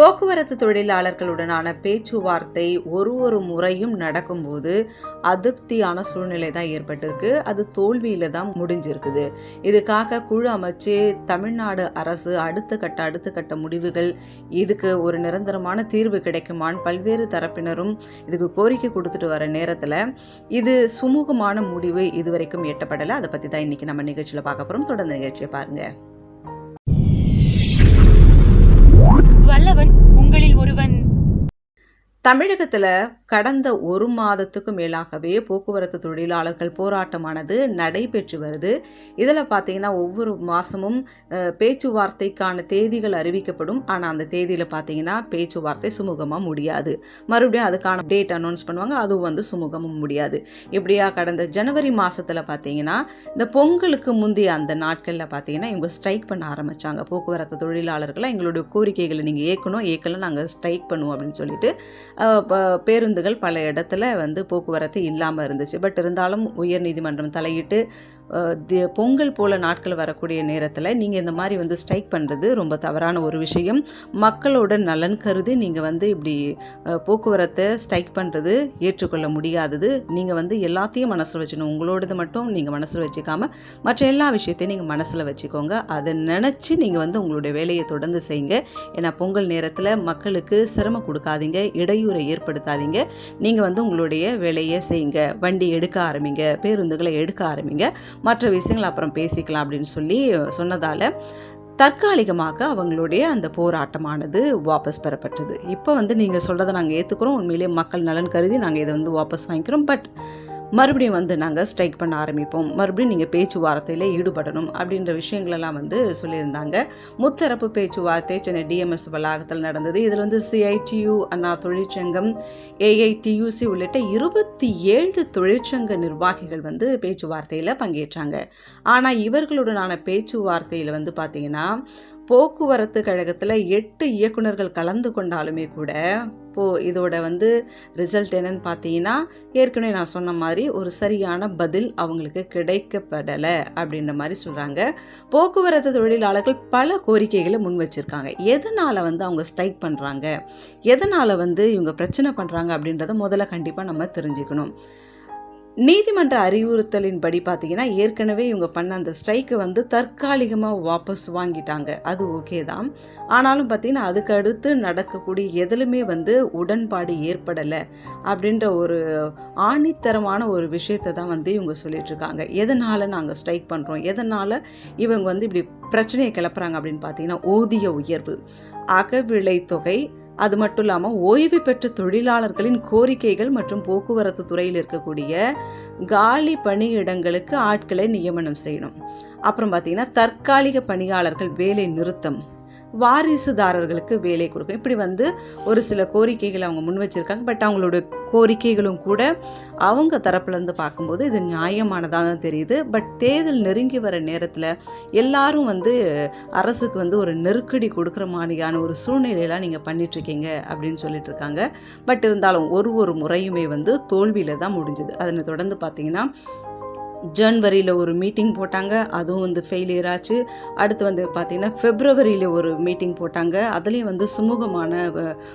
போக்குவரத்து தொழிலாளர்களுடனான பேச்சுவார்த்தை ஒரு ஒரு முறையும் நடக்கும்போது அதிருப்தியான சூழ்நிலை தான் ஏற்பட்டிருக்கு. அது தோல்வியில தான் முடிஞ்சிருக்குது. இதுக்காக குழு அமைச்சு தமிழ்நாடு அரசு அடுத்த கட்ட அடுத்த கட்ட முடிவுகள் இதுக்கு ஒரு நிரந்தரமான தீர்வு கிடைக்குமான்னு பல்வேறு தரப்பினரும் இதுக்கு கோரிக்கை கொடுத்துட்டு வர நேரத்தில் இது சுமூகமான முடிவு இதுவரைக்கும் எட்டப்படலை. அதை பற்றி தான் இன்னைக்கு நம்ம நிகழ்ச்சியில் பார்க்க போகிறோம் தொடர்ந்து நிகழ்ச்சியை பாருங்கள் வல்லவன் உங்களில் ஒருவன் தமிழகத்தில் கடந்த ஒரு மாதத்துக்கு மேலாகவே போக்குவரத்து தொழிலாளர்கள் போராட்டமானது நடைபெற்று வருது. இதில் பார்த்தீங்கன்னா ஒவ்வொரு மாதமும் பேச்சுவார்த்தைக்கான தேதிகள் அறிவிக்கப்படும். ஆனால் அந்த தேதியில் பார்த்தீங்கன்னா பேச்சுவார்த்தை சுமூகமாக முடியாது. மறுபடியும் அதுக்கான டேட் அனௌன்ஸ் பண்ணுவாங்க. அதுவும் வந்து சுமூகமும் முடியாது. இப்படியா கடந்த ஜனவரி மாதத்தில் பார்த்தீங்கன்னா இந்த பொங்கலுக்கு முந்தைய அந்த நாட்களில் பார்த்தீங்கன்னா இவங்க ஸ்ட்ரைக் பண்ண ஆரம்பித்தாங்க போக்குவரத்து தொழிலாளர்களை எங்களுடைய கோரிக்கைகளை நீங்கள் ஏற்கணும். ஏற்கலாம் நாங்கள் ஸ்ட்ரைக் பண்ணுவோம் அப்படின்னு சொல்லிட்டு பேருந்துகள் பல இடத்துல வந்து போக்குவரத்து இல்லாமல் இருந்துச்சு. பட் இருந்தாலும் உயர்நீதிமன்றம் தலையிட்டு பொங்கல் போல நாட்கள் வரக்கூடிய நேரத்தில் நீங்கள் இந்த மாதிரி வந்து ஸ்ட்ரைக் பண்ணுறது ரொம்ப தவறான ஒரு விஷயம். மக்களோட நலன் கருதி நீங்கள் வந்து இப்படி போக்குவரத்தை ஸ்ட்ரைக் பண்ணுறது ஏற்றுக்கொள்ள முடியாதது. நீங்கள் வந்து எல்லாத்தையும் மனசில் வச்சுக்கணும். உங்களோடது மட்டும் நீங்கள் மனசில் வச்சுக்காமல் மற்ற எல்லா விஷயத்தையும் நீங்கள் மனசில் வச்சுக்கோங்க. அதை நினச்சி நீங்கள் வந்து உங்களுடைய வேலையை தொடர்ந்து செய்யுங்க. ஏன்னா பொங்கல் நேரத்தில் மக்களுக்கு சிரமம் கொடுக்காதீங்க. இடையூறை ஏற்படுத்தாதீங்க. நீங்கள் வந்து உங்களுடைய வேலையை செய்யுங்க. வண்டி எடுக்க ஆரம்பிங்க. பேருந்துகளை எடுக்க ஆரம்பிங்க. மற்ற விஷயங்கள் அப்புறம் பேசிக்கலாம் அப்படின்னு சொல்லி சொன்னதால் தற்காலிகமாக அவங்களுடைய அந்த போராட்டமானது வாபஸ் பெறப்பட்டது. இப்போ வந்து நீங்கள் சொல்கிறத நாங்கள் ஏற்றுக்கிறோம் உண்மையிலேயே மக்கள் நலன் கருதி நாங்கள் இதை வந்து வாபஸ் வாங்கிக்கிறோம். பட் மறுபடியும் வந்து நாங்கள் ஸ்ட்ரைக் பண்ண ஆரம்பிப்போம். மறுபடியும் நீங்கள் பேச்சுவார்த்தையில் ஈடுபடணும் அப்படின்ற விஷயங்களெல்லாம் வந்து சொல்லியிருந்தாங்க. முத்தரப்பு பேச்சுவார்த்தை சென்னை டிஎம்எஸ் வளாகத்தில் நடந்தது. இதில் வந்து சிஐடியு அண்ணா தொழிற்சங்கம் ஏஐடியூசி உள்ளிட்ட இருபத்தி ஏழு தொழிற்சங்க நிர்வாகிகள் வந்து பேச்சுவார்த்தையில் பங்கேற்றாங்க. ஆனால் இவர்களுடனான பேச்சுவார்த்தையில் வந்து பார்த்திங்கன்னா போக்குவரத்து கழகத்தில் எட்டு இயக்குனர்கள் கலந்து கொண்டாலுமே கூட போ இதோட வந்து ரிசல்ட் என்னன்னு பார்த்தீங்கன்னா ஏற்கனவே நான் சொன்ன மாதிரி ஒரு சரியான பதில் அவங்களுக்கு கிடைக்கப்படலை அப்படின்ற மாதிரி சொல்கிறாங்க போக்குவரத்து தொழிலாளர்கள் பல கோரிக்கைகளை முன் வச்சுருக்காங்க. எதனால் வந்து அவங்க ஸ்ட்ரைக் பண்ணுறாங்க எதனால் வந்து இவங்க பிரச்சனை பண்ணுறாங்க அப்படின்றத முதல்ல கண்டிப்பாக நம்ம தெரிஞ்சுக்கணும். நீதிமன்ற அறிவுறுத்தலின்படி பார்த்தீங்கன்னா ஏற்கனவே இவங்க பண்ண அந்த ஸ்ட்ரைக்கை வந்து தற்காலிகமாக வாபஸ் வாங்கிட்டாங்க. அது ஓகே தான். ஆனாலும் பார்த்தீங்கன்னா அதுக்கு அடுத்து நடக்கக்கூடிய எதிலுமே வந்து உடன்பாடு ஏற்படலை அப்படின்ற ஒரு ஆணித்தரமான ஒரு விஷயத்தை தான் வந்து இவங்க சொல்லிட்டுருக்காங்க எதனால் நாங்கள் ஸ்ட்ரைக் பண்ணுறோம் எதனால் இவங்க வந்து இப்படி பிரச்சனையை கிளப்புறாங்க அப்படின்னு பார்த்தீங்கன்னா ஊதிய உயர்வு. அகவிலை தொகை அது மட்டும் இல்லாமல் ஓய்வு பெற்ற தொழிலாளர்களின் கோரிக்கைகள் மற்றும் போக்குவரத்து துறையில் இருக்கக்கூடிய காலி பணியிடங்களுக்கு ஆட்களை நியமனம் செய்யணும். அப்புறம் பார்த்தீங்கன்னா தற்காலிக பணியாளர்கள் வேலை நிறுத்தம். வாரிசுதாரர்களுக்கு வேலை கொடுக்கும். இப்படி வந்து ஒரு சில கோரிக்கைகளை அவங்க முன் வச்சிருக்காங்க. பட் அவங்களோட கோரிக்கைகளும் கூட அவங்க தரப்புலேருந்து பார்க்கும்போது இது நியாயமானதாக தான் தெரியுது. பட் தேர்தல் நெருங்கி வர நேரத்தில் எல்லாரும் வந்து அரசுக்கு வந்து ஒரு நெருக்கடி கொடுக்குற மாதிரியான ஒரு சூழ்நிலையெல்லாம் நீங்கள் பண்ணிகிட்ருக்கீங்க அப்படின்னு சொல்லிட்டு இருக்காங்க பட் இருந்தாலும் ஒரு ஒரு முறையுமே வந்து தோல்வியில் தான் முடிஞ்சுது. அதனை தொடர்ந்து பார்த்திங்கன்னா ஜன்வரியில் ஒரு மீட்டிங் போட்டாங்க. அதுவும் வந்து ஃபெயிலியர் ஆச்சு. அடுத்து வந்து பார்த்திங்கன்னா ஃபெப்ரவரியில் ஒரு மீட்டிங் போட்டாங்க. அதுலேயும் வந்து சுமூகமான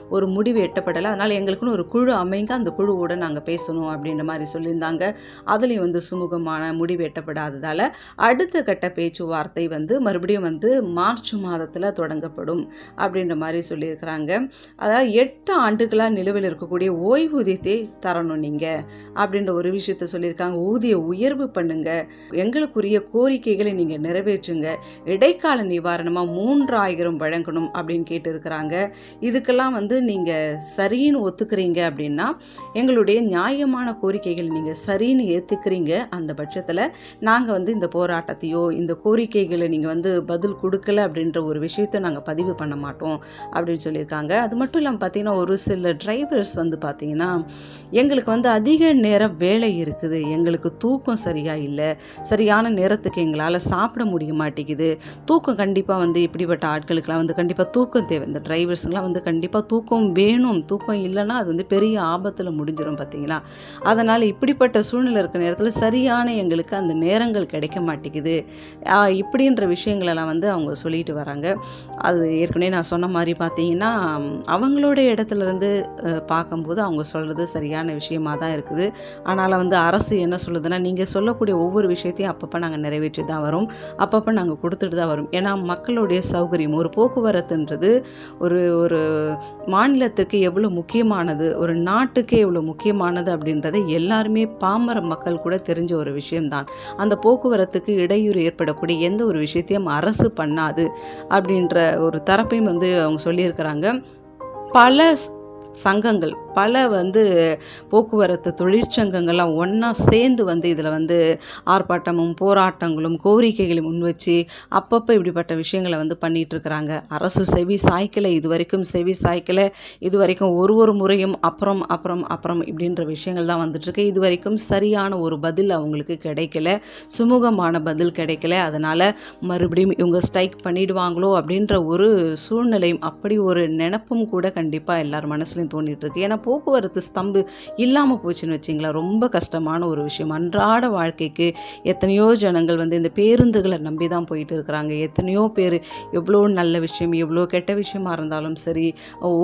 ஒரு முடிவு எட்டப்படலை. அதனால் எங்களுக்குன்னு ஒரு குழு அமைங்க. அந்த குழுவோட நாங்கள் பேசணும் அப்படின்ற மாதிரி சொல்லியிருந்தாங்க. அதுலேயும் வந்து சுமூகமான முடிவு எட்டப்படாததால் அடுத்த கட்ட பேச்சுவார்த்தை வந்து மறுபடியும் வந்து மார்ச் மாதத்தில் தொடங்கப்படும் அப்படின்ற மாதிரி சொல்லியிருக்கிறாங்க. அதாவது எட்டு ஆண்டுகளாக நிலுவையில் இருக்கக்கூடிய ஓய்வூதியத்தை தரணும் நீங்கள் அப்படின்ற ஒரு விஷயத்த சொல்லியிருக்காங்க. ஊதிய உயர்வு பண்ணுங்க. எங்களுக்குரிய கோரிக்கைகளை நீங்கள் நிறைவேற்றுங்க. இடைக்கால நிவாரணமாக மூன்றாயிரம் வழங்கணும் அப்படின்னு கேட்டிருக்கிறாங்க. இதுக்கெல்லாம் வந்து நீங்கள் சரின்னு ஒத்துக்கிறீங்க அப்படின்னா எங்களுடைய நியாயமான கோரிக்கைகள் நீங்கள் சரின்னு ஏற்றுக்கிறீங்க அந்த பட்சத்தில் நாங்கள் வந்து இந்த போராட்டத்தையோ இந்த கோரிக்கைகளை நீங்கள் வந்து பதில் கொடுக்கல அப்படின்ற ஒரு விஷயத்தை நாங்கள் பதிவு பண்ண மாட்டோம் அப்படின்னு சொல்லியிருக்காங்க. அது மட்டும் இல்லாமல் பார்த்தீங்கன்னா ஒரு சில டிரைவர்ஸ் வந்து பார்த்தீங்கன்னா எங்களுக்கு வந்து அதிக நேரம் வேலை இருக்குது. எங்களுக்கு தூக்கம் சரி சரியாக இல்லை சரியான நேரத்துக்கு எங்களால் சாப்பிட முடிய மாட்டேங்குது. தூக்கம் கண்டிப்பாக வந்து இப்படிப்பட்ட ஆட்களுக்கெல்லாம் வந்து கண்டிப்பாக தூக்கம் தேவை. இந்த டிரைவர்ஸுங்களாம் வந்து கண்டிப்பாக தூக்கம் வேணும். தூக்கம் இல்லைன்னா அது வந்து பெரிய ஆபத்தில் முடிஞ்சிடும் பார்த்தீங்களா அதனால் இப்படிப்பட்ட சூழ்நிலை இருக்கிற நேரத்தில் சரியான எங்களுக்கு அந்த நேரங்கள் கிடைக்க மாட்டேங்குது. இப்படின்ற விஷயங்களெல்லாம் வந்து அவங்க சொல்லிட்டு வராங்க. அது ஏற்கனவே நான் சொன்ன மாதிரி பார்த்தீங்கன்னா அவங்களோட இடத்துலருந்து பார்க்கும்போது அவங்க சொல்கிறது சரியான விஷயமா தான் இருக்குது. ஆனால் வந்து அரசு என்ன சொல்லுதுன்னா நீங்கள் சொல்ல சொல்லக்கூடிய ஒவ்வொரு விஷயத்தையும் அப்பப்போ நாங்கள் நிறைவேற்றி தான் வரோம். அப்பப்போ நாங்கள் கொடுத்துட்டு தான் வரோம். ஏன்னா மக்களுடைய சௌகரியம் ஒரு போக்குவரத்துன்றது ஒரு ஒரு மாநிலத்துக்கு எவ்வளோ முக்கியமானது ஒரு நாட்டுக்கே எவ்வளோ முக்கியமானது அப்படின்றத எல்லாருமே பாமர மக்கள் கூட தெரிஞ்ச ஒரு விஷயம்தான். அந்த போக்குவரத்துக்கு இடையூறு ஏற்படக்கூடிய எந்த ஒரு விஷயத்தையும் அரசு பண்ணாது அப்படின்ற ஒரு தரப்பையும் வந்து அவங்க சொல்லியிருக்கிறாங்க. பல சங்கங்கள் பல வந்து போக்குவரத்து தொழிற்சங்கங்கள்லாம் ஒன்றா சேர்ந்து வந்து இதில் வந்து ஆர்ப்பாட்டமும் போராட்டங்களும் கோரிக்கைகளை முன்வச்சு அப்பப்போ இப்படிப்பட்ட விஷயங்களை வந்து பண்ணிகிட்ருக்கிறாங்க அரசு செவி சாய்க்கலை இது வரைக்கும் செவி சாய்க்கலை இது வரைக்கும் ஒரு ஒரு முறையும் அப்புறம் அப்புறம் அப்புறம் இப்படின்ற விஷயங்கள் தான் வந்துட்டுருக்கு. இது வரைக்கும் சரியான ஒரு பதில் அவங்களுக்கு கிடைக்கல. சுமூகமான பதில் கிடைக்கல. அதனால் மறுபடியும் இவங்க ஸ்ட்ரைக் பண்ணிடுவாங்களோ அப்படின்ற ஒரு சூழ்நிலையும் அப்படி ஒரு நினப்பும் கூட கண்டிப்பாக எல்லார் மனசுலையும் தோண்டிட்டு இருக்கு ஏன்னா போக்குவரத்து ஸ்தம்பு இல்லாமல் போச்சுன்னு வச்சிங்களேன். ரொம்ப கஷ்டமான ஒரு விஷயம். அன்றாட வாழ்க்கைக்கு எத்தனையோ ஜனங்கள் வந்து இந்த பேருந்துகளை நம்பி தான் போயிட்டு இருக்கிறாங்க. எத்தனையோ பேர் எவ்வளோ நல்ல விஷயம் எவ்வளோ கெட்ட விஷயமா இருந்தாலும் சரி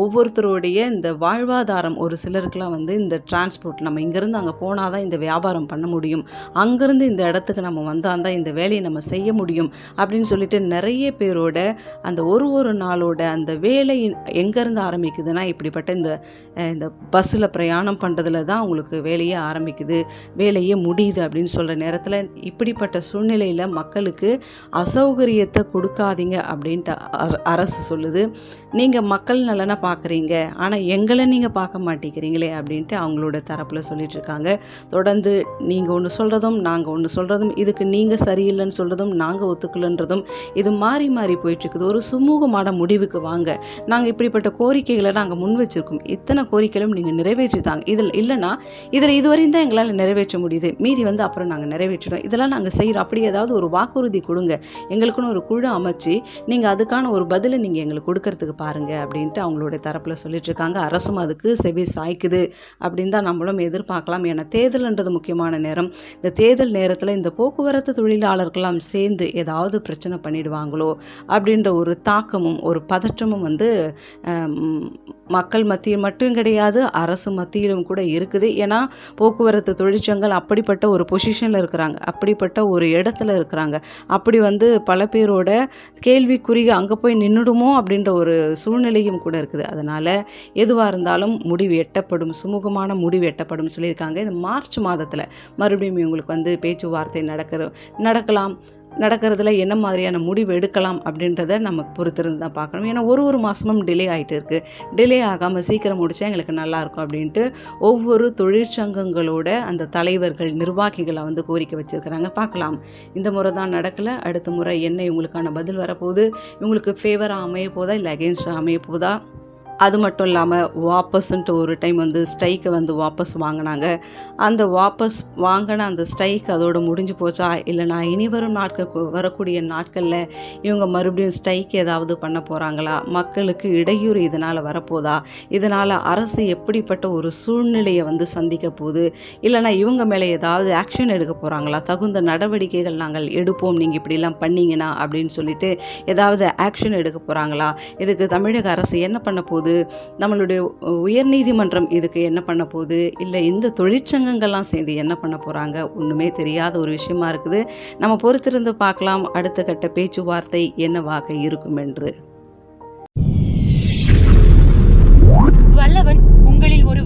ஒவ்வொருத்தருடைய இந்த வாழ்வாதாரம் ஒரு சிலருக்குலாம் வந்து இந்த டிரான்ஸ்போர்ட் நம்ம இங்கேருந்து அங்கே போனால் தான் இந்த வியாபாரம் பண்ண முடியும். அங்கேருந்து இந்த இடத்துக்கு நம்ம வந்தால் தான் இந்த வேலையை நம்ம செய்ய முடியும் அப்படின்னு சொல்லிட்டு நிறைய பேரோட அந்த ஒரு ஒரு நாளோட அந்த வேலை எங்கேருந்து ஆரம்பிக்குதுன்னா இப்படிப்பட்ட இந்த இந்த பஸ்ஸில் பிரயாணம் பண்ணுறதுல தான் உங்களுக்கு வேலையே ஆரம்பிக்குது வேலையே முடியுது அப்படின்னு சொல்கிற நேரத்தில் இப்படிப்பட்ட சூழ்நிலையில் மக்களுக்கு அசௌகரியத்தை கொடுக்காதீங்க அப்படின்ட்டு அரசு சொல்லுது. நீங்கள் மக்கள் நலனை பார்க்குறீங்க ஆனால் எங்களை நீங்கள் பார்க்க மாட்டேங்கிறீங்களே அப்படின்ட்டு அவங்களோட தரப்பில் சொல்லிட்டு இருக்காங்க. தொடர்ந்து நீங்கள் ஒன்று சொல்கிறதும் நாங்கள் ஒன்று சொல்கிறதும் இதுக்கு நீங்கள் சரியில்லைன்னு சொல்கிறதும் நாங்கள் ஒத்துக்கலன்றதும் இது மாறி மாறி போயிட்டுருக்குது ஒரு சுமூகமான முடிவுக்கு வாங்க. நாங்கள் இப்படிப்பட்ட கோரிக்கைகளை நாங்கள் முன் வச்சுருக்கோம். இத்தனை கோரிக்கைகளும் நீங்கள் நிறைவேற்றி தாங்க இதில் இல்லைன்னா இதில் இதுவரையும் தான் எங்களால் நிறைவேற்ற முடியுது. மீதி வந்து அப்புறம் நாங்கள் நிறைவேற்றிடும் இதெல்லாம் நாங்கள் செய்கிறோம் அப்படி ஏதாவது ஒரு வாக்குறுதி கொடுங்க. எங்களுக்குன்னு ஒரு குழு அமைச்சு நீங்கள் அதுக்கான ஒரு பதிலை நீங்கள் எங்களுக்கு கொடுக்கறதுக்கு பாருங்க அப்படின்ட்டு அவங்களுடைய தரப்பில் சொல்லிட்டுருக்காங்க. அரசும் அதுக்கு செவி சாய்க்குது அப்படின்னு தான் நம்மளும் எதிர்பார்க்கலாம். ஏன்னா தேர்தல்ன்றது முக்கியமான நேரம். இந்த தேர்தல் நேரத்தில் இந்த போக்குவரத்து தொழிலாளர்கள்லாம் சேர்ந்து ஏதாவது பிரச்சனை பண்ணிடுவாங்களோ அப்படின்ற ஒரு தாக்கமும் ஒரு பதற்றமும் வந்து மக்கள் மத்தியில் மட்டும் கிடையாது அரசு மத்தியிலும் கூட இருக்குது. ஏன்னா போக்குவரத்து தொழிற்சங்கள் அப்படிப்பட்ட ஒரு பொசிஷனில் இருக்கிறாங்க. அப்படிப்பட்ட ஒரு இடத்துல இருக்கிறாங்க. அப்படி வந்து பல பேரோட கேள்விக்குறி அங்கே போய் நின்றுடுமோ அப்படின்ற ஒரு சூழ்நிலையும் கூட இருக்குது. அதனால் எதுவாக இருந்தாலும் முடிவு எட்டப்படும். சுமூகமான முடிவு எட்டப்படும் சொல்லியிருக்காங்க. இந்த மார்ச் மாதத்தில் மறுபடியும் இவங்களுக்கு வந்து பேச்சுவார்த்தை நடக்கிற நடக்கலாம். நடக்கிறதுல என்ன மாதிரியான முடிவு எடுக்கலாம் அப்படின்றத நம்ம பொறுத்திருந்து தான் பார்க்கணும். ஏன்னா ஒரு ஒரு மாதமும் டிலே ஆகிட்டு இருக்குது டிலே ஆகாமல் சீக்கிரம் முடித்தா எங்களுக்கு நல்லாயிருக்கும் அப்படின்ட்டு ஒவ்வொரு தொழிற்சங்கங்களோட அந்த தலைவர்கள் நிர்வாகிகளை வந்து கோரிக்கை வச்சுருக்கிறாங்க. பார்க்கலாம். இந்த முறை தான் நடக்கலை. அடுத்த முறை என்ன இவங்களுக்கான பதில் வரப்போகுது? இவங்களுக்கு ஃபேவராக அமைய போதா? இல்லை அகேன்ஸ்டாக அமைய போதா? அது மட்டும் இல்லாமல் வாபஸ்ன்ட்டு ஒரு டைம் வந்து ஸ்டைக்கை வந்து வாபஸ் வாங்கினாங்க. அந்த வாபஸ் வாங்கின அந்த ஸ்ட்ரைக் அதோட முடிஞ்சு போச்சா? இல்லைனா இனி வரும் நாட்கள் வரக்கூடிய நாட்களில் இவங்க மறுபடியும் ஸ்ட்ரைக் ஏதாவது பண்ண போகிறாங்களா மக்களுக்கு இடையூறு இதனால் வரப்போதா? இதனால் அரசு எப்படிப்பட்ட ஒரு சூழ்நிலையை வந்து சந்திக்க போகுது? இல்லைனா இவங்க மேலே ஏதாவது ஆக்ஷன் எடுக்க போகிறாங்களா தகுந்த நடவடிக்கைகள் நாங்கள் எடுப்போம். நீங்கள் இப்படிலாம் பண்ணீங்கன்னா அப்படின்னு சொல்லிட்டு ஏதாவது ஆக்ஷன் எடுக்க போகிறாங்களா இதுக்கு தமிழக அரசு என்ன பண்ண போகுது? போகுது நம்மளுடைய உயர்நீதிமன்றம் இதுக்கு என்ன பண்ண போகுது? இல்லை இந்த தொழிற்சங்கங்கள்லாம் சேர்ந்து என்ன பண்ண போகிறாங்க ஒன்றுமே தெரியாத ஒரு விஷயமா இருக்குது. நம்ம பொறுத்திருந்து பார்க்கலாம். அடுத்த கட்ட பேச்சுவார்த்தை என்னவாக இருக்கும் என்று. வல்லவன் உங்களில் ஒரு